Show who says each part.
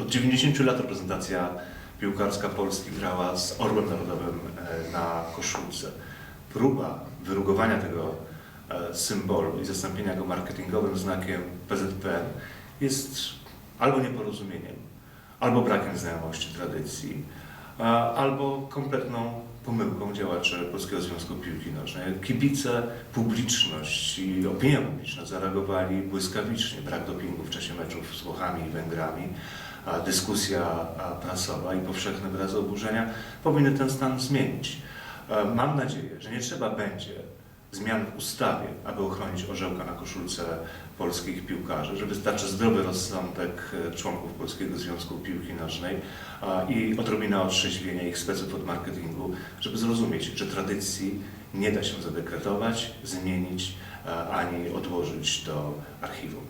Speaker 1: Od 90 lat reprezentacja piłkarska Polski grała z Orłem Narodowym e, na koszulce. Próba wyrugowania tego e, symbolu i zastąpienia go marketingowym znakiem PZPN jest albo nieporozumieniem, albo brakiem znajomości tradycji, albo kompletną pomyłką działaczy Polskiego Związku Piłki Nożnej. Kibice, publiczność i opinia publiczna zareagowali błyskawicznie. Brak dopingu w czasie meczów z Włochami i Węgrami, dyskusja prasowa i powszechne wyrazy oburzenia powinny ten stan zmienić. E, Mam nadzieję, że nie trzeba będzie zmian w ustawie, aby ochronić orzełka na koszulce polskich piłkarzy, że wystarczy zdrowy rozsądek e, członków Polskiego Związku Piłki Nożnej i odrobina otrzeźwienia ich speców od marketingu, żeby zrozumieć, że tradycji nie da się zadekretować, zmienić a, ani odłożyć do archiwum.